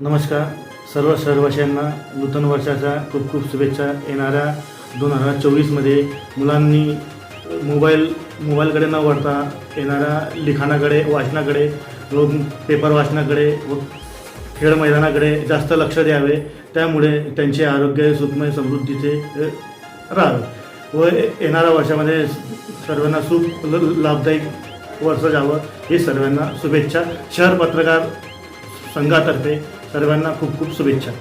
नमस्कार. सर्व शहरवासियांना नूतन वर्षाच्या खूप खूप शुभेच्छा येणाऱ्या दोन हजार चोवीसमध्ये मुलांनी मोबाईल मोबाईलकडे न वळता येणाऱ्या लिखाणाकडे वाचनाकडे व पेपर वाचनाकडे व खेळ मैदानाकडे जास्त लक्ष द्यावे. त्यामुळे त्यांचे आरोग्य सुखमय समृद्धीचे राहावे. व येणाऱ्या वर्षामध्ये सर्वांना सुख ल- लाभदायक वर्ष जावं. ही सर्वांना शुभेच्छा. शहर पत्रकार संघातर्फे सर्वांना खूप खूप शुभेच्छा.